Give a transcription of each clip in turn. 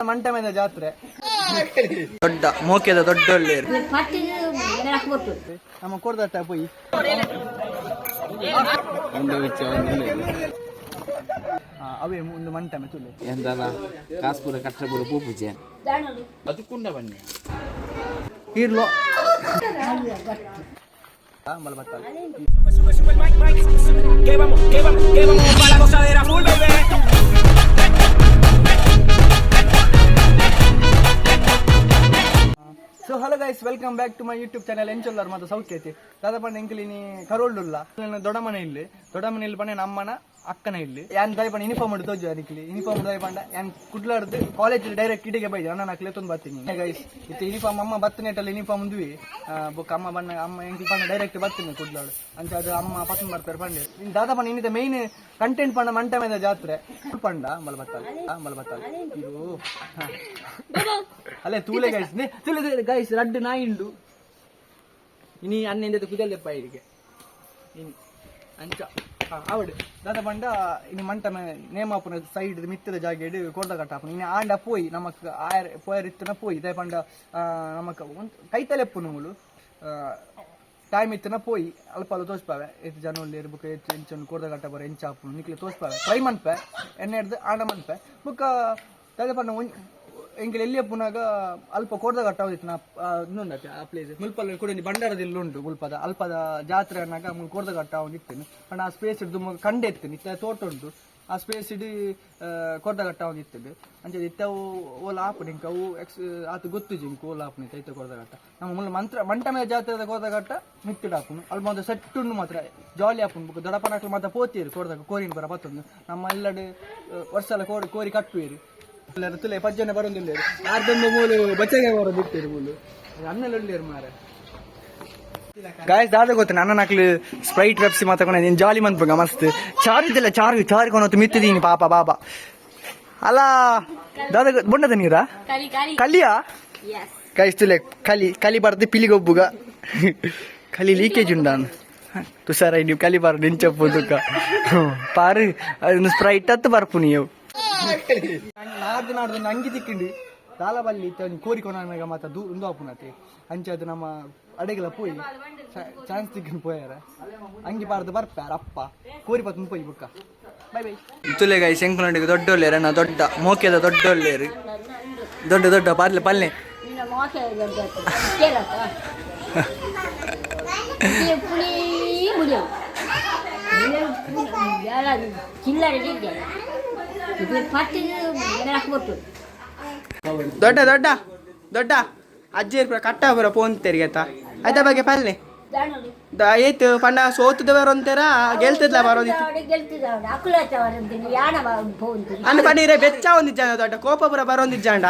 ಮಂಟ ಮೇಲೆ ಜಾತ್ರೆ ದೊಡ್ಡ ಮೋಕೆದ ದೊಡ್ಡ ಒಳ್ಳೆ ಕೊಟ್ಟು ನಮ್ಮ ಕೊಡ್ದಟ್ಟ ಪೋಯಿ ಆ, ಅವೇ ಒಂದು ಮಂಟಮೆ ತುಲೆ ಎಂದಲ್ಲ ಕಾಸ್ಪುರ ಕಟ್ಟಪುರ ಪೂಪೂಜೆ ಅದು ಕುಂಡ ಬನ್ನಿ ಇರ್ಲೋ ಆ, ಮಲ ಬತ್ತಲ್ಲ so hello guys welcome back to my YouTube channel ಎಂಚೊಲ್ಲರ್ ಮತ್ತು ಸೌಖ್ಯತೆ ದಾದ ಪಂಡ ಎಂಕಲಿನಿ ಕರೋಳ್ಳುಲ್ಲ ದೊಡ್ಡ ಮನೆ ಇಲ್ಲಿ ದೊಡ್ಡ ಮನೆಯಲ್ಲಿ ಪಂಡ ನಮ್ಮನ ಅಕ್ಕನ ಇಲ್ಲಿ. ಯಾನ್ ಪಂಡ ಯೂನಿಫಾರ್ಮ್ ಮಾಡಿ ತೋಜು ಅದಕ್ಕೆ ಯೂನಿಫಾರ್ಮ್ ದಯ ಪಂಡ ಯಾನ್ ಕುಡ್ಲಾಡ್ದು ಕಾಲೇಜ್ ಡೈರೆಕ್ಟ್ ಇಡಿಗೆ ಬೈದ ಅಣ್ಣ ನಾಕ್ಲೆ ತೊಂದು ಬರ್ತೀನಿ ಗೈಸ್ ಇತ್ತು ಯೂನಿಫಾರ್ಮ್ ಅಮ್ಮ ಬತ್ತನೇಟಲ್ಲಿ ಯೂನಿಫಾರ್ಮ್ ಉಂದ್ವಿ ಬುಕ್ ಅಮ್ಮ ಬಣ್ಣ, ಅಮ್ಮ ಪಂಡ ಡೈರೆಕ್ಟ್ ಬರ್ತೀನಿ ಕುಡ್ಲಾಡು. ಅಂತ ಅದು ಅಮ್ಮ ಪಸಂದ್ ಬರ್ತಾರೆ ಪಂಡೆ ನಿನ್ ದಾದ ಪಂಡ ಇನ್ನಿದ ಮೇನ್ ಕಂಟೆಂಟ್ ಪಂಡ ಮಂಟ ಮೇಲೆ ಜಾತ್ರೆ. ಪಂಡ ಮಲ್ ಆ ಮಲ್ ಬತ್ತಲ್ಲ ಇದು, ಹಾ. ಅಲ್ಲೇ ತೂಲೆ ಗೈಸ್ ತೂಲೆ ಗೈಸ್ ರಡ್ ನಾಯಿಂಡು ಇನಿ ಅನ್ನೆಂದ ಕುದಲ್ಲೆಪ್ಪ ಇಲ್ಲಿಗೆ. ಇನಿ, ಅಂಚ. ಹಾ, ಆವಡು പണ്ട ಪಂಡ ಇನಿ ಮಂಟ സൈഡ് ಸೈಡ್ ಮಿತ್ತದ കൊടുത്ത ಇಡು ഇനി ആണ്ട പോയി ಇತ್ತನ ಪೋಯಿ. ದಾಯ ಪಂಡ ಆ, ನಮಕ್ ಒಂದ್ ಕೈತಲೆಪ್ಪು ನಮಲು ಟೈಮ್ ಇತ್ತನ ಪೋಯಿ. ಅಲ್ಪ ಅಲ್ಲ ತೋರಿಸ್ಪಾವೆ ಎತ್ತು ಜನ ಉಳ್ಳಿ ಬುಕ್ ಎತ್ತು ಎಂಚೊಂದು ಕೊಡ್ದ ಕಟ್ಟ ಬರ ಎಂಚಾಪು ನಿಕ್ಲಿ ತೋರಿಸ್ಪಾವೆ ಟ್ರೈ ಮನ್ಪೆ ಎಣ್ಣೆ ಹಿಡ್ದು ಆಂಡ ಮನ್ಪೆ ಬುಕ್ಕ ತಲೆ ಒಂದ್ ಎಂಕಲ್ ಎಲ್ಲಿಯ ಪುನಗ ಅಲ್ಪ ಕೋರ್ದ ಘಟ್ಟ ಇನ್ನೊಂದು ಆ ಪ್ಲೇಸ್ ಮುಲ್ಪಲ್ಲಿ ಕೂಡ ಬಂಡಾರದಲ್ಲಿ ಉಂಟು ಮುಲ್ಪದ. ಅಲ್ಪದ ಜಾತ್ರೆ ಅನ್ನಾಗ ಮುಲ್ ಕೋಡ್ದ ಕಟ್ಟಾವ್ ಇತ್ತೇನೆ ಪಂಡ ಆ ಸ್ಪೇಸ್ ಇಡ್ದು ಕಂಡೆ ಇತ್ತೇನೆ ಇತ್ತ ತೋಟ ಉಂಟು. ಆ ಸ್ಪೇಸ್ ಇಡೀ ಘಟ್ಟ ಕಟ್ಟಾವ್ ನಿತ್ತೇನೆ ಅಂಚೆ ಇತ್ತವು ಓಲ ಆಪು ನಿಂಕ ಅವು ಎಕ್ಸ್ ಆತು ಗೊತ್ತು ಜಿಂಕು ಓಲ ಆಪು ನಿಂತ ಐತ ಕೊರದ ಕಟ್ಟ ನಮ್ಮ ಮುಲ್ಲ ಮಂತ್ರ ಮಂಟ ಮೇಲೆ ಜಾತ್ರೆದ ಕೋರ್ದ ಕಟ್ಟ ಮಿತ್ತಿಡ ಹಾಕುನು. ಅಲ್ಲಿ ಮೊದಲು ಸೆಟ್ ಉಂಡು ಮಾತ್ರ ಜಾಲಿ ಆಪುನು ಬುಕ್ ದೊಡ್ಡಪ್ಪನಾಕ್ಲು ಮಾತ್ರ ಪೋತಿಯರು ಕೊಡ್ದಾಗ, ಕೋರಿನ ಬರ ಬತ್ತೊಂದು ನಮ್ಮ ಎಲ್ಲಡೆ ವರ್ಷ ಕೋರಿ ಕೋರಿ ಕಟ್ಟುವಿರಿ. ತುಲೆ ಪಜ್ಜನೆ ಬರೋದಿಲ್ಲ. ಅರ್ಧೊಂದು ಮೂಲು ಬಚ್ಚಗೆ ಬರೋ ಬಿಟ್ಟಿರು ಮೂಲು. ಅನ್ನಲ್ಲಿ ಉಳ್ಳೇರು ಮಾರ. ಗಾಯಸ್ ದಾದ ಗೊತ್ತ ನನ್ನ ನಕ್ಲು ಸ್ಪ್ರೈಟ್ ವೆಪ್ಸಿ ಮಾತಾಕೊಂಡೆ ನೀನು ಜಾಲಿ ಮಂತ್ಪಂಗ ಮಸ್ತ್. ಚಾರಿದ್ದಿಲ್ಲ ಚಾರ್ ಚಾರಿ ಕೊನೊತ್ತು ಮಿತ್ತಿದ್ದೀನಿ ಪಾಪ ಬಾಬಾ ಅಲ್ಲ ದಾದ ಬೊಂಡದ ನೀರಾ? ಕಲಿ ಕಲಿ. ಕಲಿಯಾ? ಗೈಸ್ ತುಲೆ ಕಲಿ ಕಲಿ ಬರ್ದು ಪಿಲಿಗೊಬ್ಬುಗ ಕಲಿ ಲೀಕೇಜ್ ಉಂಡಾನು ತುಷಾರ ನೀವು ಕಲಿ ಬಾರ ನಿಂಚಪ್ಪು ದುಃಖ. ಪಾರು ಅದೊಂದು ಸ್ಪ್ರೈಟ್ ಹತ್ತು ಬರ್ಪು ನೀವು. ನಾಡ್ದು ನಾಡ್ದು ಅಂಗಿ ತಿಕ್ಕಿಂಡು. ದಾಲ ಬಲ್ಲಿ ಕೋರಿಕೊಂಡ ಕೋರಿಕೊಂಡಾಗ ಮಾತ ದೂ ಒಂದು ಆಪುನತೆ ಅಂಚೆ ಅದು ನಮ್ಮ ಅಡೆಗೆಲ್ಲ ಪೋಯಿ. ಚಾನ್ಸ್ ತಿಕ್ಕಿಂಡು ಪೋಯಾರ. ಅಂಗಿ ಪಾರ್ದು ಬರ್ಪಾರ ಅಪ್ಪ. ಕೋರಿ ಪತ್ತು ಪೋಯಿ ಬುಕ್ಕ. ಬೈ ಬೈ ತುಲೆ ಗಾಯಿ ಶಂಕುನಡಿಗೆ ದೊಡ್ಡೊಳ್ಳೆರು ನಾ ದೊಡ್ಡ ಮೋಕೆದ ದೊಡ್ಡೊಳ್ಳೆರು ದೊಡ್ಡ ದೊಡ್ಡ ಪಾರ್ಲೆ ಪಲ್ಲೆ ಚಿಲ್ಲರೆ ದೊಡ್ಡ ದೊಡ್ಡ ದೊಡ್ಡ. ಅಜ್ಜಿ ಕಟ್ಟ ಬರ ಫೋನ್ ತೆರಿಗೆತ ಅದ ಬಗ್ಗೆ ಪಲ್ಲೆ ಏತು ಪಂಡ ಸೋತದ ಬರೋಂತಾರ ಗೆಲ್ತದ್ಲ ಬರೋದಿತ್ತು ಅನ್ನ ಪಂಡ ಬೆಚ್ಚ ಒಂದಿಜ್ಜ ದೊಡ್ಡ ಕೋಪ ಪುರ ಬರೋಂದಿಜ್ಜಾಂಡ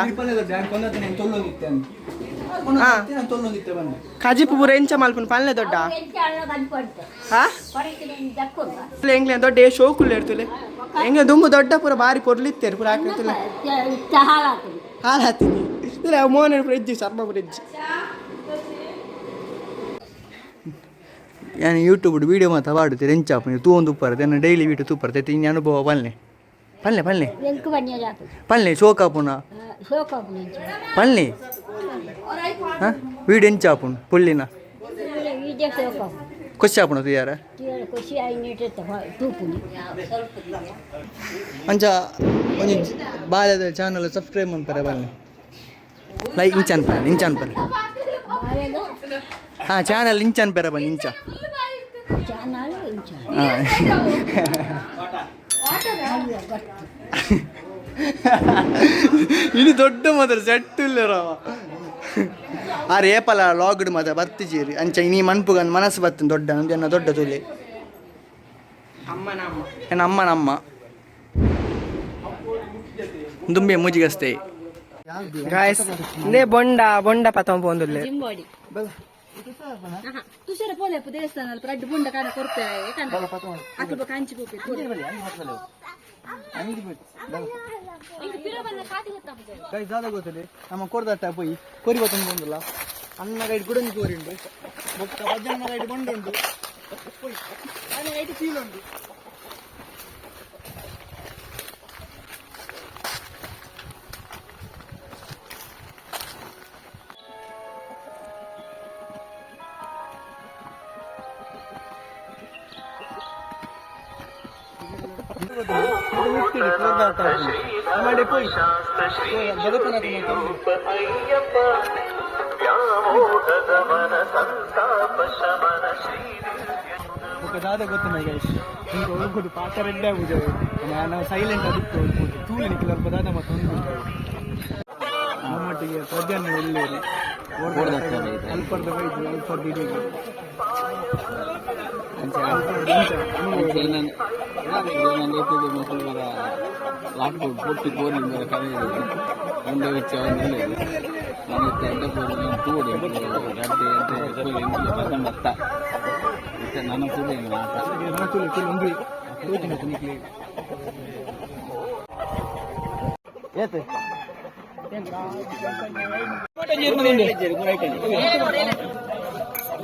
ಪುರ ಎಂಚ ಮಲ್ಪುನ್ ಪಲ್ಲೆ ದೊಡ್ಡ? ಹಾ? ಎಂಗ್ಲೆ ದೊಡ್ಡ ಶೋಕುಲ್ಲ ಇರ್ತಲೆ. ಹೆಂಗೆ ದುಂಬು ದೊಡ್ಡ ಪುರ ಬಾರಿ ಪೊರ್ಲಿತ್ತೇರು ಪುರ ಹಾಕಿರ್ತಿಲ್ಲ ಹಾಳಾಗ್ತದೆ ಹಾಲು ಹಾತೀನಿ ಇಲ್ಲ ಮೋನ ಫ್ರಿಜ್ ಸರ್ಮ ಫ್ರಿಜ್ ನಾನು ಯೂಟ್ಯೂಬ್ ವೀಡಿಯೋ ಮಾತ್ರ ಮಾಡುತ್ತೀರಿ ಎಂಚಾಪ ನೀವು ತೂ ಒಂದು ಉಪ್ಪರ ತೆನ್ನ ಡೈಲಿ ವೀಡಿಯೋ ತೂಪರ್ತೈತಿ ಇನ್ನು ಅನುಭವ ಪಲ್ಲೆ. ಪಲ್ಲೆ ಪಲ್ಲೆ. ಎಂಕು ಬನ್ನಿ ಜಾತು ಪಲ್ಲೆ ಶೋಕಾಪುನ ಖುಷಿ ಆಗಿ ಯಾರ ಅಂಚ ಒಂದು ಬಾಲ್ಯದ ಚಾನಲ್ ಸಬ್ಸ್ಕ್ರೈಬ್ ಮಾಡ್ತಾರೆ ಬನ್ನಿ. ಲೈಕ್ ಇಂಚಾನ್ ಪರ ಇಂಚಾನ್ ಪರ ಹಾಂ ಚಾನಲ್ ಇಂಚಾನ್ ಪರ ಬನ್ನಿ ಇಂಚ ಇನ್ನು ದೊಡ್ಡ ಮಾತ್ರ ಸೆಟ್ ಇಲ್ಲರವ ಆ ರೇಪಲ ಲಾಗ್ಡ್ ಮಾತ್ರ ಬರ್ತಿಜೀರಿ ಅಂಚ ನೀ ಮನ್ಪುಗ ಮನಸ್ಸು ಬರ್ತನ್ ದೊಡ್ಡ ನಮ್ದೆನ್ನ ದೊಡ್ಡ ತುಲಿ. ಅಮ್ಮನ ಅಮ್ಮ ನಮ್ಮ ದುಂಬೆ ಮುಜಿಗಸ್ತೆ ಗಾಯ್ಸ್ ಇಂದೇ ಬೊಂಡ ಬೊಂಡ ಪತಂ ಪೋಂದುಲ್ಲೆ ತುಷಾರ ಪೋಲೆ ದೇವಸ್ಥಾನ ಬೊಂಡ ಕಾಣ ಕೊಡ್ತೇವೆ ಕಾಂಚಿ ಗೈಸ್ ದಾದ ಗೊತ್ತಿದೆ ನಮ್ಮ ಕೊರ್ದಟ್ಟ ಪೋಯಿ ಕೋರಿ ಬತ್ತೊಂದು ಬಂದಿಲ್ಲ ಅನ್ನ ಗೈಡ್ ಗುಡಂಜಿ ಕೋರಿ ಉಂಟು ಬೊಕ್ಕ ಭಜನ ಗೈಡ್ ಬಂಡು ಉಂಟು ಪೋಯಿ ಅನ್ನ ಗೈಡ್ ಫೀಲ್ ಉಂಟು ದಾದ ಗೊತ್ತು ನಮಗೆ ಈಗ ಹೋಗ್ಬೋದು ಪಾತ್ರ ರೆಡ್ಡಿ ಆಗುದು ಸೈಲೆಂಟ್ ಆಗಿತ್ತು ಹೋಗ್ಬೋದು ತೂಲಿ ನಿಕ್ಕಲ್ಲ ಅಲ್ಪ ದಾದ ಮತ್ತೆ ಒಂದು ನಮ್ಮಟ್ಟಿಗೆ ಪ್ರಜ್ಞಾನ ಎಲ್ಲೇರಿ ಅಲ್ಪರ್ದ ವೈದ್ಯರು ಅಲ್ಪರ್ದ ಇಡೀ ಲಾಟ್ಗಳು ಪೂರ್ತಿ ಕೋರಿ ಬೇರೆ ಕರೆ ಒಂದೇ ವೆಚ್ಚ ಒಂದಿಲ್ಲ ನನಗೆ ಎಂಟು ತೂಡಿ ಗಡ್ಡೆ ಎಂಟು ಎಂಟು ಪರ್ಸೆಂಟ್ ಅತ್ತ ಮತ್ತೆ ನನ್ನ ತೂಡಿ ಏತು ಜೀರ್ಮದಿಂದ ಜೀರ್ಮ ರೈಟ್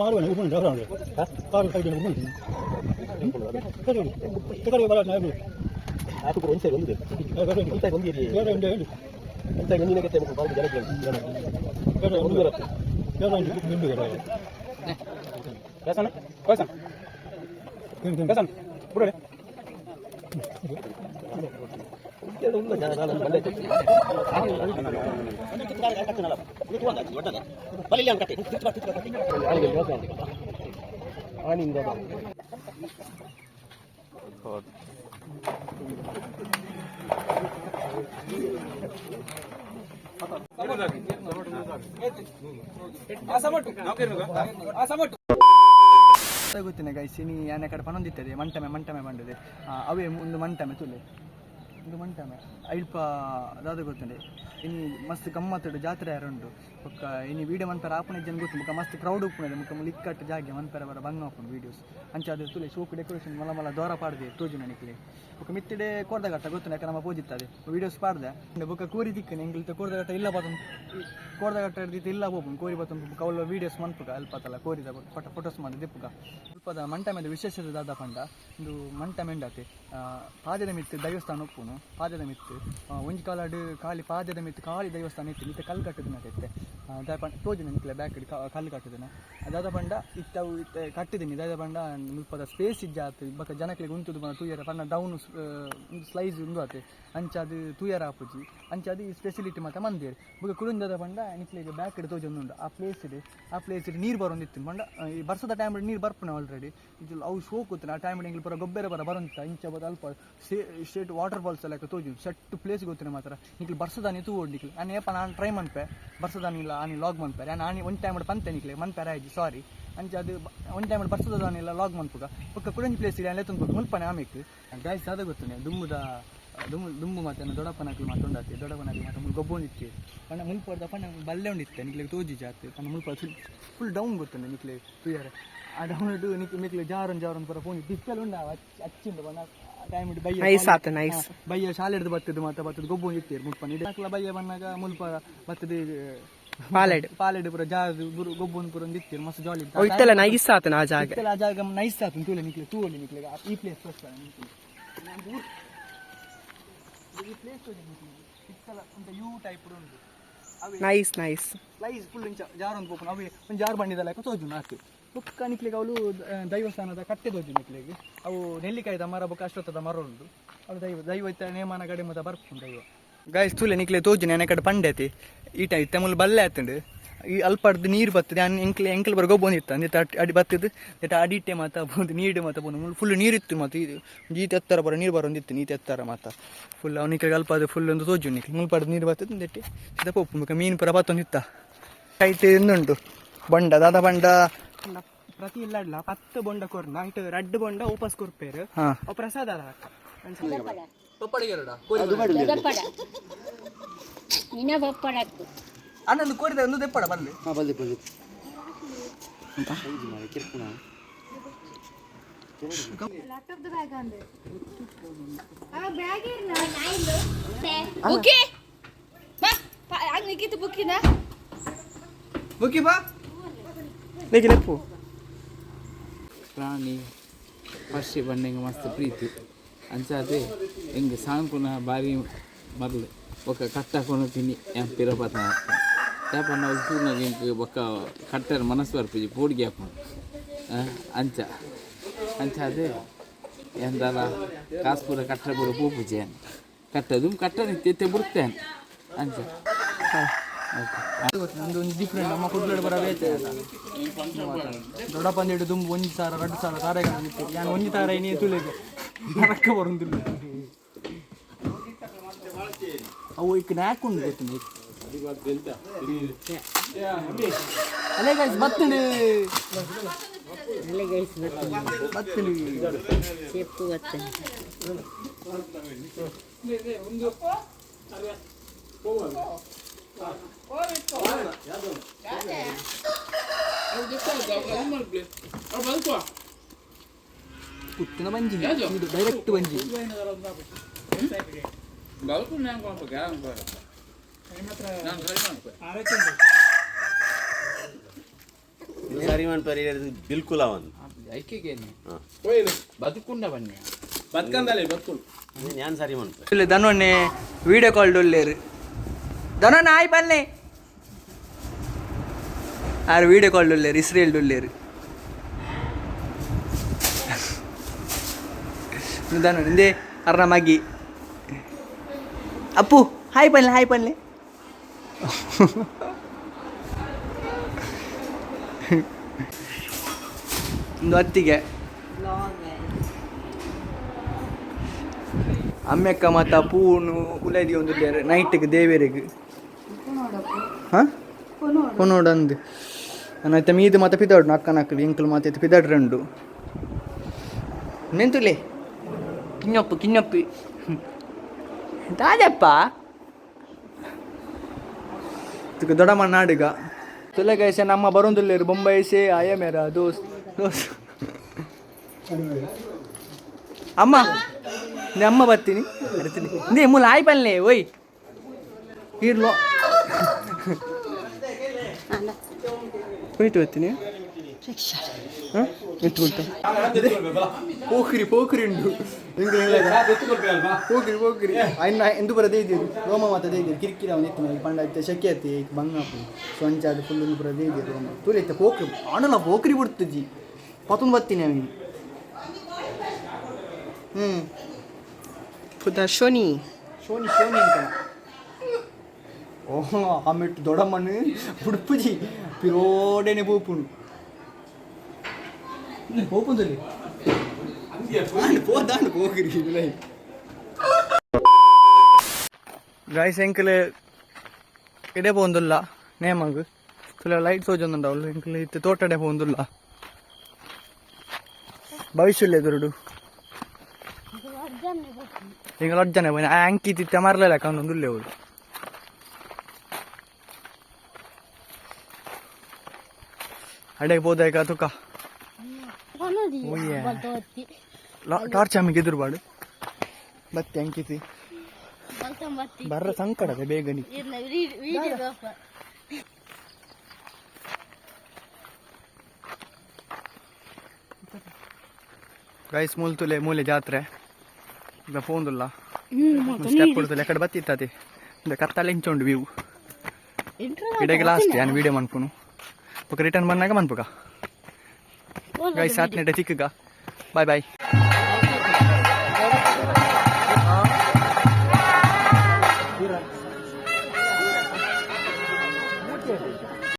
ಕಾರುವನೆ ಉಬ್ಬುನೆ ಅವರವನೆ ಕಾರು ಕೈಗೆ ಉಬ್ಬುನೆ ತಗಡಿ ಬರ ನಾನು ಆತು ಕೂಡ ಒಂದು ಸೈಡ್ ಒಂದು ಒಂದು ಸೈಡ್ ಒಂದು ಇದೆ ಬೇರೆ ಒಂದು ಹೇಳಿ ಒಂದು ಸೈಡ್ ಒಂದು ನಿನಗೆ ತೆಗೆದು ಬಾರಿ ಜಲಕ್ಕೆ ಬೇರೆ ಒಂದು ಬರುತ್ತೆ ಬೇರೆ ಒಂದು ನಿಂಬೆ ಬರುತ್ತೆ ಕಸನ ಕಸನ ಕಸನ ಬಿಡೋಣ ಗೊತ್ತಿನ ಗೈಸ್ ಇನಿ ಯಾನ ಕಡೆ ಪನೊಂದಿತ್ತದೆ ಮಂಟಮೆ ಮಂಟಮೆ ಬಂಡದೆ ಅವೇ ಒಂದು ಮಂಟಮೆ ತುಲೆ. ಒಂದು ಮಂಟಮೆ ಅಲ್ಪ ದಾದ ಗೊತ್ತುಂಡೆ ಇನಿ ಮಸ್ತ್ ಗಮ್ಮತ್ತುಡು ಜಾತ್ರೆ ಯಾರುಂಡು ಬೊಕ್ಕ ಇನಿ ವಿಡಿಯೋ ಮನ್ಪರ ಆಪಣ ಜನ ಗೊತ್ತು. ಮುಖ ಮಸ್ತ್ ಕ್ರೌಡ್ ಉಪ್ಪುನದೆ ಮುಖ ಲಿಕ್ಕಟ್ಟು ಜಾಗೆ ಮನ್ಪರ ಬರ ಬಂಗ್ ಹಾಕೊಂಡು ವೀಡಿಯೋಸ್ ಅಂಚ ಅದು ತುಲೆ ಶೋಕು ಡೆಕೋರೇಷನ್ ಮಲ ಮಲ ದೋರ ಪಾಡ್ದೆ ತೋಜು ನನಗೆ ಬೊಕ್ಕ ಮಿತ್ತಿಡೆ ಕೋರ್ದಗಟ್ಟ ಗೊತ್ತು ಯಾಕೆ ನಮ್ಮ ಪೂಜಿತ್ತದೆ ವಿಡಿಯೋಸ್ ಪಾಡ್ದೆ. ಬೊಕ್ಕ ಕೂರಿ ದಿಕ್ಕನೆ ಎಂಗಿಲ್ತ ಕೋರ್ದಗಟ್ಟ ಇಲ್ಲ ಬಾತು ಕೋರ್ದ ಘಟ್ಟ ಹಿಡ್ದಿತ್ತು ಇಲ್ಲ ಹೋಗು ಕೋರಿ ಬಾತಂ ಕೌಲ ವಿಡಿಯೋಸ್ ಮನ್ಪುಗ ಅಲ್ಪತಲ್ಲ ಕೋರಿದ ಫೋಟೋ ಫೋಟೋಸ್ ಮಾಡಿ ದಿಪ್ಪುಗ ಸ್ವಲ್ಪದ ಮಂಟಮೆದ ವಿಶೇಷತೆ ದಾದ ಪಂಡ, ಒಂದು ಮಂಟ ಮೆಂಡತಿ ಪಾದದ ಮಿತ್ತು ದೈವಸ್ಥಾನ ಒಪ್ಪುನು ಪಾದದ ಮಿತ್ತು. ಒಂಜಿ ಕಾಲಾಡು ಖಾಲಿ ಪಾದದ ಮಿತ್ತು, ಖಾಲಿ ದೈವಸ್ಥಾನ ಇತ್ತು ಮಿತ್ತ ಕಲ್ಲು ಕಟ್ಟದ ಇತ್ತೆ. ಪಂಡ ತೋಜಿನ ನಿಕ್ಲೆ ಬ್ಯಾಕ್ ಕಲ್ಲು ಕಟ್ಟಿದ್ದೇನೆ ದಾದ ಪಂಡ ಇತ್ತ ಕಟ್ಟಿದ್ದೀನಿ. ದಾದ ಪಂಡ ಮುಲ್ಪದ ಸ್ಪೇಸ್ ಇಜ್ಜಾತು ಬಕ್ಕ ಜನಕ್ಕೆ ಉಂತುದು ಬಂದ ತೂಯರ ಪಂಡ ಡೌನ್ ಸ್ಲೈಸ್ ಉಂದು ಆತೆ. ಅಂಚ ಅದು ತೂಯರ ಆಪುಜಿ ಅಂಚ ಅದು ಈ ಸ್ಪೆಸಿಲಿಟಿ ಮಾತ ಮಂದಿರ್ ಬುಗ ಕುಡುಂದದ ಪಂಡ ನಿಕ್ಲೆಗ್ ಬ್ಯಾಕ್ ಡ್ ತೋಜೊಂದುಂಡು ಆ ಪ್ಲೇಸ್ ಇದೆ. ಆ ಪ್ಲೇಸ್ ಇದೆ ನೀರು ಬರೋಂದಿತ್ತು ಪಂಡ ಈ ಬರ್ಸದ ಟೈಮ್ ನೀರು ಬರ್ಪುನ ಆಲ್ರೆಡಿ ಇದು ಅವು ಶೋ ಕೂತನ. ಆ ಟೈಮ್ ಇಂಗ್ಲಿ ಪೂರ ಗೊಬ್ಬರ ಬರ ಬರಂತ. ಇಂಚ ಬದ ಅಲ್ಪ ಸ್ಟೇಟ್ ವಾಟರ್ ಫಾಲ್ಸ್ ಎಲ್ಲ ತೋಜು ಸೆಟ್ ಪ್ಲೇಸ್ ಗೊತ್ತಿನ ಮಾತ್ರ. ನಿಕ್ಲಿ ಬರ್ಸದಾನಿ ತೂ ಓಡ್ಲಿಕ್ಕೆ ನಾನು ಏಪ ನಾನು ಟ್ರೈ ಮನ್ಪೆ. ಬರ್ಸದಾನಿಲ್ಲ ಆನಿ ಲಾಗ್ ಮನ್ಪೆ. ನಾನು ಆನಿ ಒಂದು ಟೈಮ್ ಪಂತೆ ನಿಕ್ಲೆ ಮನ್ಪೆ ಆಯ್ತು ಸಾರಿ ಅಂಚ ಅದು ಒಂದು ಟೈಮ್ ಬರ್ಸದಾನಿಲ್ಲ ಲಾಗ್ ಮನ್ಪುಗ ಪಕ್ಕ ಕುಡಂಜಿ ಪ್ಲೇಸ್ ಇಲ್ಲ ಅಲ್ಲೇ ತುಂಬ ಮುಲ್ಪನೆ ಆಮೇಲೆ ಗಾಯ್ಸ್ ಅದ ಗೊತ್ತನೆ ದುಮ್ಮುದ ದುಮ್ಮು ದುಮ್ಮು ಮತ್ತೆ ದೊಡ್ಡಪ್ಪನಕ್ಲು ಮಾತೊಂಡಾತಿ ದೊಡ್ಡಪ್ಪನಕ್ಲು ಮಾತು ಮುಲ್ ಗೊಬ್ಬೊಂದಿತ್ತೆ ಅಣ್ಣ ಮುಲ್ಪಡ್ದ ಪಣ್ಣ ಬಲ್ಲೆ ಉಂಡಿತ್ತೆ ನಿಕ್ಲಿಗೆ ತೋಜಿ ಜಾತಿ. ಅಣ್ಣ ಮುಲ್ಪ ಫುಲ್ ಡೌನ್ ಗೊತ್ತಂಡೆ ನಿಕ್ಲೆ ತುಯಾರ ಆ ಡೌನ್ ಇಟ್ಟು ನಿಕ್ ನಿಕ್ಲೆ ಜಾರನ್ ಜಾರನ್ ಪರ ಫೋನ್ ಡಿಸ್ಪೆಲ್ ಉಂಡ ಅಚ್ಚಿಂದ ಬಣ್ಣ ಟೈಮ್ ಇಟ್ಟು ಬೈ ನೈಸ್ ಆತ ನೈಸ್ ಬಯ್ಯ ಶಾಲೆ ಹಿಡಿದು ಬರ್ತದೆ ಮತ್ತೆ ಬರ್ತದೆ ಗೊಬ್ಬು ಇರ್ತೀರಿ ಮುಲ್ಪ ಇಡಕ್ಲ ಬಯ್ಯ ಬಂದಾಗ ಮುಲ್ಪ ಬರ್ತದೆ ಪಾಲೆಡ್. ಪಾಲೆಡ್ ಪುರ ಜಾಗ ಬುರು ಗೊಬ್ಬು ಪುರ ಒಂದು ಇರ್ತೀರಿ ಮಸ್ತ್ ಜಾಲಿ ಇತ್ತೆಲ್ಲ ನೈಸ್ ಆತನ ಆ ಜಾಗ? ಆ ಜಾಗ ನೈಸ್ ಆತು ತೂಲೆ ನಿಕ್ಲೆ ತೂಲೆ ನಿಕ್ಲೆ ಈ ಪ್ಲೇಸ್ ಫಸ್ಟ್ ಈ ಪ್ಲೇಸ್ ಇತ್ತಲ್ಲ ಅಂತ ಯೂ ಟೈಪ್ ಉಂಟು. Nice nice nice full jar ಒಂದು ಪೋಪನ್ ಅವು ಒಂದು ಜಾರ್ ಬಂಡಿದಲ್ಲ ತೋಜು ನಾಲ್ಕು ಬುಕ್ಕ ನಿಕ್ಲಿಗೆ ಅವಳು ದೈವಸ್ಥಾನದ ಕಟ್ಟೆ ತೋಜು ನಿಕ್ಲಿಗೆ. ಅವು ನೆಲ್ಲಿಕಾಯಿದ ಮರ ಬುಕ್ಕ ಅಶ್ವತ್ಥದ ಮರ ಉಂಟು. ಅವಳು ದೈವ ದೈವ ಇತ್ತ ನೇಮನ ಗಡೆ ಮತ ಬರ್ಪುಂಡು ದೈವ. ಗಾಯ್ಸ್ ತೂಲೆ ನಿಕ್ಲೆ ತೋಜು ನೆನೆ ಕಡೆ ಪಂಡೈತಿ ಈಟ ಇತ್ತ ಮುಲ್ ಬಲ್ಲೆ ಆತುಂಡು ಈ ಅಲ್ಪಡ್ದು ನೀರು ಬರ್ತದೆ ಅನ್ ಎಂಕ್ಲೆ ಎಂಕ್ಲೆ ಬರ ಗೊಬ್ಬ ಇತ್ತು ಅಂದಿತ್ತ ಅಡಿ ಬತ್ತದ ದಟ್ ಅಡಿಟ್ಟೆ ಮಾತ ಬಂದು ನೀಡು ಮಾತ ಬಂದು ಫುಲ್ ನೀರು ಇತ್ತು ಮತ್ತು ಇದು ಈತ ಎತ್ತರ ಬರ ನೀರು ಬರೋಂದಿತ್ತು ನೀತ ಎತ್ತರ ಮಾತ ಫುಲ್ ಅವನಿಗೆ ಅಲ್ಪ ಅದು ಫುಲ್ ಒಂದು ತೋಜು ನಿಕ್ಲಿ ಮುಲ್ಪಡ್ದು ನೀರು ಬರ್ತದೆ ದೆಟ್ಟಿ ಸೀದಾ ಪೊಪ್ಪು ಮೀನು ಬತ್ತೊಂದು ಇತ್ತ ಟೈಟ್ ಇನ್ನುಂಟು ಬಂಡ ದಾದ ಬಂಡ ಪ್ರತಿ ಇಲ್ಲ ಪತ್ತು ಬೊಂಡ ಕೊರ್ನ ಇಟ್ಟು ರಡ್ಡ್ ಬೊಂಡ ವಾಪಸ್ ಕೊರ್ಪೇರು ಪ್ರಸಾದ ಪ್ರಸಾದ ದಪ್ಪಡ ನಿನ್ನ ಬಪ್ಪಡತ್ತು ಅನ್ನೊಂದು ಕೋರಿದ ಒಂದು ದೆಪ್ಪಡ ಬಂದು ಹಾಂ ಬಲ್ದಿ ಬಲ್ದಿ ಲ್ಯಾಪ್ಟಾಪ್ ಬ್ಯಾಗ್ ಅಂದೆ ಆ ಬ್ಯಾಗ್ ಇರ್ನ ಬುಕ್ಕಿ ಬಾ ಆಗ್ಲಿಕ್ಕಿತ್ತು ಬುಕ್ಕಿನ ಓಕೆ ಬಾ ನೆಗಿ ಲೆಪ್ಪು ಪ್ರಾಣಿ ಪಕ್ಷಿ ಬಂಡೆಂಗೆ ಮಸ್ತ್ ಪ್ರೀತಿ ಅಂಚಾದೆ ಹೆಂಗೆ ಸಾಂಕುನ ಬಾರಿ ಮರಲು ಒಕ್ಕ ಕಟ್ಟ ತಿನ್ನಿ ತಿನಿ ಎಂ ಪಿರಪತ ಯಾಪ ನಾವು ತೂನಾಗ ಹೆಂಗೆ ಬೊಕ್ಕ ಕಟ್ಟರ ಮನಸ್ಸು ಬರ್ಪಿಜಿ ಪೋಡಿಗೆ ಹಾಕೊಂಡು. ಅಂಚ. ಅಂಚ ಅದೇ ಎಂದಲ್ಲ ಕಾಸು ಪೂರ ಪೂಪುಜಿ ಕಟ್ಟದು ಕಟ್ಟ ನಿತ್ಯತೆ ಬಿಡ್ತೇನೆ ಅಂಚ. ಒಂದು ಡಿಫ್ರೆಂಟ್ ನಮ್ಮ ಕುಡ್ಲಡ್ ಬರ ಬೇತೆ ದೊಡ್ಡ ಪಂದಿಡು ತುಂಬ ಒಂಜಿ ಸಾವಿರ ಎರಡು ಸಾವಿರ ತಾರೆಗಳು ಒಂದು ಒಂಜಿ ತಾರೆ ನೀ ತುಳಿಗೆ? ನರಕ ಬರುಂದಿಲ್ಲ ಅವು ಈಗ ನಾಕೊಂಡು ಗೊತ್ತು ಅಲ್ಲೇ ಗೈಸ್ ಬತ್ತಳು ಬತ್ತಳು ಉತ್ತಿನ ಬಂಜಿ ಇದು ಡೈರೆಕ್ಟ್ ಬಂಜಿ ಸರಿಮನ್ ಪರಿ ಬಿಲ್ಕುಲ್ ಅವನು ಬದುಕುಂಡ ಬನ್ನಿ ಬದುಕಂದಲೇ ಬದುಕು ನಾನು ಸರಿ ಇಲ್ಲ ದನೊನ್ನೆ ವಿಡಿಯೋ ಕಾಲ್ ಡೊಲ್ಲೇರು ದನೊನ್ನೆ ಆಯ್ ಬನ್ನಿ ಆರು ವಿಡಿಯೋ ಕಾಲ್ ಡೊಲ್ಲೇರು ಇಸ್ರೇಲ್ ಡೊಲ್ಲೇರು ದನ ಹಿಂದೆ ಅರ್ನ ಮಗ್ಗಿ ಅಪ್ಪು, ಹಾಯ್ ಬನ್ಲೆ ಹಾಯ್ ಬನ್ಲೆ ಒಂದು ಹತ್ತಿಗೆ. ಅಮ್ಮೆಕ್ಕ ಮತ್ತು ಪೂನು, ಉಲದಿ ಒಂದು ನೈಟ್ಗೆ, ದೇವೇರಿಗೆ. ಹಾಂ? ಕೊನೋಡಂದು ನನ್ನೈತೆ ಮೀದು ಮತ್ತೆ ಪಿದಾಡು ಅಕ್ಕನ ನಕ್ಕಲು ಎಂಕಲು ಮತ್ತೆ ಪಿದಾಡು ರಂಡು ನೆಂತುಲೆ. ಕಿನ್ನೊಪ್ಪು ಕಿನ್ನೊಪ್ಪಿ ತಾಜಪ್ಪ ಇದಕ್ಕೆ ದೊಡ್ಡಮ್ಮ ನಾಡಿಗ. ತುಲಗೈಸೆ ನಮ್ಮ ಬರೋಂದುಲ್ಲೇರು ಬೊಂಬೈಸೆ ಅಯಮೇರ ದೋಸ್ ದೋಸ್ ಅಮ್ಮ ನೀ ಅಮ್ಮ ಬರ್ತೀನಿ. ಬರ್ತೀನಿ ನೀ ಮುಲ್ ಆಯ್ ಬಲ್ಲೆ ಓಯ್ ಇರ್ಲೋ. ಹೋಯ್ತು ಬರ್ತೀನಿ. ಹಾಂ? ಎತ್ಕೊಳ್ತಾ ಪೋಖ್ರಿ ಪೋಖ್ರಿ ಉಂಟು ಪೋಖ್ರಿ ಪೋಖ್ರಿ ಅನ್ನ ಎಂದು ಬರ ದೇದಿರು ರೋಮ ಮಾತ ದೇದಿರು ಕಿರಿಕಿರಿ ಅವನು ಎತ್ತು ಪಂಡ ಆಯ್ತು ಶಕೆ ಆಯ್ತು ಬಂಗಾಪು ಸ್ವಂಚ ಅದು ಫುಲ್ ಒಂದು ಬರ ದೇದಿರು ರೋಮ ತೂಲೆ ಆಯ್ತು ಪೋಖ್ರಿ ಅಣ್ಣನ ಪೋಖ್ರಿ ಬಿಡ್ತಜ್ಜಿ ಪತ್ತೊಂದು ಬತ್ತೀನಿ ಅವನು ಹ್ಞೂ ಪುದ ಶೋನಿ ಶೋನಿ ಶೋನಿ ಅಂತ ಓಹೋ ಆಮೇಲೆ ದೊಡ್ಡಮ್ಮನ ಉಡುಪುಜಿ ಪಿರೋಡೇನೆ ಪೂಪುಂಡು ಇನ್ನೇ ಹೋಗ್ಬಂದೆ ಇಲ್ಲಿ ಅੰತ್ಯ ಹೋಗಿ ಹೋಗ್ತಾನ್ ಹೋಗ್ಕಿರೀನಿ ಗಾಯ್ಸ್ ಆಂಕಲ್ ಎಡೆ ಬೊಂದಲ್ಲ. ನೇ ಮಂಗಾ. ಲೈಟ್ ಸೋಜೊಂದನಡ ಒಳ್ಳೆ ಆಂಕಲ್ ಇತೆ ತೋಟಡೆ ಬೊಂದಲ್ಲ ಭವಿಷ್ಯ ದೊರುಡು ಇಗ ಬರದೆನೆ ಬತ್ತಿ ಏಂಗಲದ ಜನ ಬಾಯನ ಆಂಕಿ ತಿತ್ತಾ ಮರ್ಲೇ ಲಕೊಂಡೊಂದಲ್ಲ ಓ ಇಲ್ಲಿ ಹಳೆ ಬೋದೈಕಾ ತುಕ. ಟಾರ್ಚ್ ಆಮಿಗೆ ಎದುರುಬಾಡು ಬತ್ತಿ ಅಂಕಿತಿ ಬರ್ರ ಸಂಕಟದ ಬೇಗನೆ. ಗೈಸ್ ಮೂಲ್ತುಲೆ ಮೂಲೆ ಜಾತ್ರೆ. ಈಗ ಫೋನ್ದುಲ್ಲ ಸ್ಟೆಪ್ ಕೊಡ್ತಲೆ ಎಕಡೆ ಬತ್ತಿತ್ತತಿ ಇಂದ ಕತ್ತಲೆ ಇಂಚುಂಡು ವ್ಯೂ ಇಡಗೆ ಲಾಸ್ಟ್ ನಾನು ವಿಡಿಯೋ ಮನ್ಪುನು ఒక ರಿಟರ್ನ್ ಬಂದಾಗ ಮನ್ಪುಗ ಗೈಸ್ ಸಾತ್ನೆಡೆ ತಿಕ್ಕಗ ಬಾಯ್ ಬಾಯ್